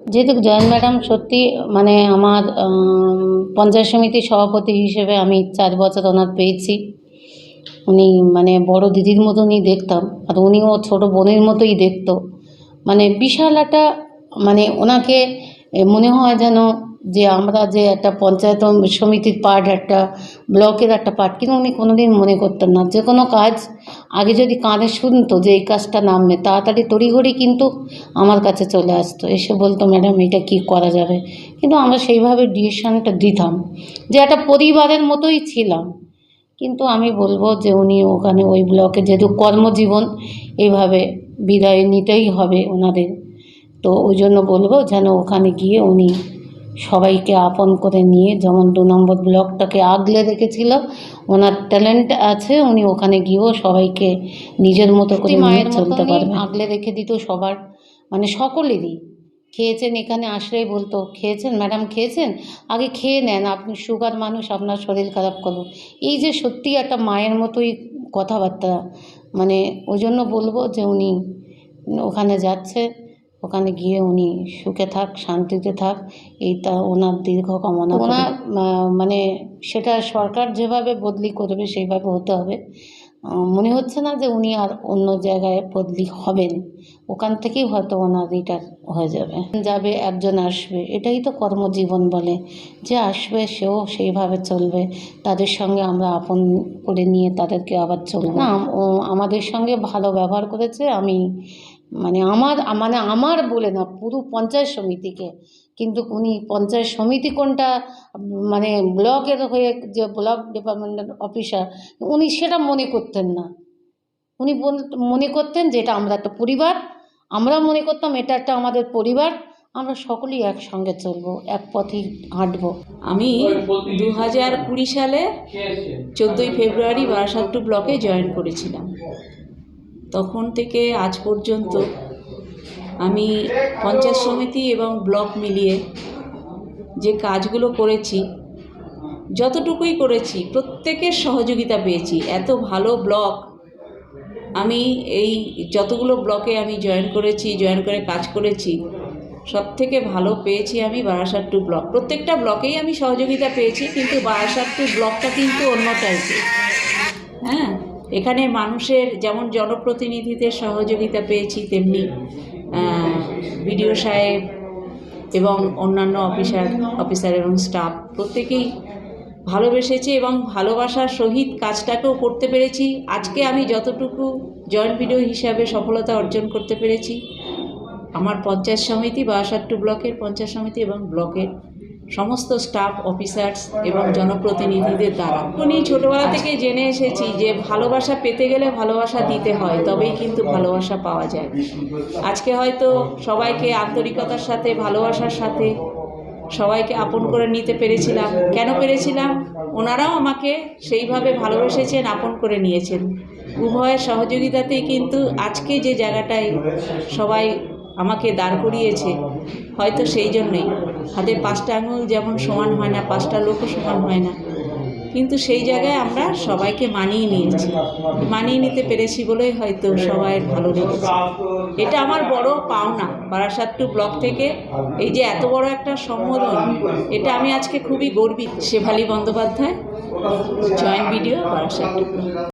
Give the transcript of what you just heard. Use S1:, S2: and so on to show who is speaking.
S1: যেহেতু join madam, সত্যি মানে আমার পঞ্চায়েত সমিতির সভাপতি হিসেবে আমি চার বছর ওনার পেয়েছি। উনি মানে বড় দিদির মতনই দেখতাম, আর উনিও ছোটো বোনের মতোই দেখত। মানে বিশাল একটা মানে ওনাকে মনে হয় যেন যে আমরা যে একটা পঞ্চায়েত সমিতির পার্ট একটা ব্লকের একটা পার্ট কিন্তু উনি কোনোদিন মনে করতেন না। যে কোনো কাজ আগে যদি কানে শুনতো যে এই কাজটা নামবে, তাড়াতাড়ি তড়িঘড়ি কিন্তু আমার কাছে চলে আসতো। এসে বলতো, ম্যাডাম, এটা কি করা যাবে? কিন্তু আমরা সেইভাবে ডিসিশনটা দিতাম। যে একটা পরিবারের মতোই ছিলাম। কিন্তু আমি বলব যে উনি ওখানে ওই ব্লকে যেহেতু কর্মজীবন এইভাবে বিদায় নিতেই হবে ওনাদের। তো ওই জন্য বলব যেন ওখানে গিয়ে উনি সবাইকে আপন করে নিয়ে যেমন দু নম্বর ব্লকটাকে আগলে রেখেছিল ওনার ট্যালেন্ট আছে উনি ওখানে গিয়েও সবাইকে নিজের মতো করে মায়ের চলতে পারবে। আগলে রেখে দিত সবার মানে সকলেরই। খেয়েছেন এখানে আসলেই বলতো খেয়েছেন? ম্যাডাম খেয়েছেন? আগে খেয়ে নেন আপনি সুগার মানুষ আপনার শরীর খারাপ করল এই যে সত্যি একটা মায়ের মতোই কথাবার্তা মানে ওই জন্য বলব যে উনি ওখানে যাচ্ছে। ওখানে গিয়ে উনি সুখে থাক শান্তিতে থাক এইটা ওনার দীর্ঘ কামনা ওনার মানে সেটা সরকার যেভাবে বদলি করবে সেইভাবে হতে হবে। মনে হচ্ছে না যে উনি আর অন্য জায়গায় বদলি হবেন। ওখান থেকেই হয়তো ওনার রিটায়ার হয়ে যাবে। যাবে একজন আসবে। এটাই তো কর্মজীবন বলে। যে আসবে সেও সেইভাবে চলবে। তাদের সঙ্গে আমরা আপন করে নিয়ে তাদেরকে আবার চলবো। না আমাদের সঙ্গে ভালো ব্যবহার করেছে আমি মানে আমার মানে আমার বলে না পুরো পঞ্চায়েত সমিতিকে। কিন্তু উনি পঞ্চায়েত সমিতি কোনটা মানে ব্লকের হয়ে যে ব্লক ডিপার্টমেন্টের অফিসার উনি সেটা মনে করতেন না। উনি বল- মনে করতেন যে এটা আমরা একটা পরিবার আমরা মনে করতাম এটা একটা আমাদের পরিবার আমরা সকলেই একসঙ্গে চলবো এক পথেই হাঁটবো।
S2: আমি দু হাজার কুড়ি সালে চোদ্দোই ফেব্রুয়ারি বারাসাতু ব্লকে জয়েন করেছিলাম। তখন থেকে আজ পর্যন্ত আমি পঞ্চায়েত সমিতি এবং ব্লক মিলিয়ে যে কাজগুলো করেছি, যতটুকুই করেছি, প্রত্যেকের সহযোগিতা পেয়েছি। এত ভালো ব্লক আমি এই যতগুলো ব্লকে আমি জয়েন করেছি, জয়েন করে কাজ করেছি সব থেকে ভালো পেয়েছি আমি বারাসাত টু ব্লক। প্রত্যেকটা ব্লকেই আমি সহযোগিতা পেয়েছি, কিন্তু বারাসাত টু ব্লকটা কিন্তু অন্য টাইপের হ্যাঁ? এখানে মানুষের যেমন জনপ্রতিনিধিদের সহযোগিতা পেয়েছি, তেমনি বিডিও সাহেব এবং অন্যান্য অফিসার অফিসার এবং স্টাফ প্রত্যেকেই ভালোবেসেছে এবং ভালোবাসার সহিত কাজটাকেও করতে পেরেছি। আজকে আমি যতটুকু জয়েন্ট ভিডিও হিসাবে সফলতা অর্জন করতে পেরেছি, আমার পঞ্চায়েত সমিতি বাসাট্টু ব্লকের পঞ্চায়েত সমিতি এবং ব্লকের সমস্ত স্টাফ অফিসার্স এবং জনপ্রতিনিধিদের দ্বারা। উনি ছোটোবেলা থেকে জেনে এসেছি যে ভালোবাসা পেতে গেলে ভালোবাসা দিতে হয়, তবেই কিন্তু ভালোবাসা পাওয়া যায়। আজকে হয়তো সবাইকে আন্তরিকতার সাথে, ভালোবাসার সাথে সবাইকে আপন করে নিতে পেরেছিলাম। কেন পেরেছিলাম? ওনারাও আমাকে সেইভাবে ভালোবেসেছেন, আপন করে নিয়েছেন। উভয়ের সহযোগিতাতেই কিন্তু আজকে যে জায়গাটায় সবাই আমাকে দাঁড় করিয়েছে, হয়তো সেই জন্যই। হাতে পাঁচটা আঙুল যেমন সমান হয় না, পাঁচটা লোকও সমান হয় না। কিন্তু সেই জায়গায় আমরা সবাইকে মানিয়ে নিয়েছি। মানিয়ে নিতে পেরেছি বলেই হয়তো সবাই ভালো লেগেছে। এটা আমার বড় পাওনা বারাসাতটু ব্লক থেকে। এই যে এত বড় একটা সম্বোধন, এটা আমি আজকে খুবই গর্বিত। Shefali Bandyopadhyay, joint BDO Barasat two block.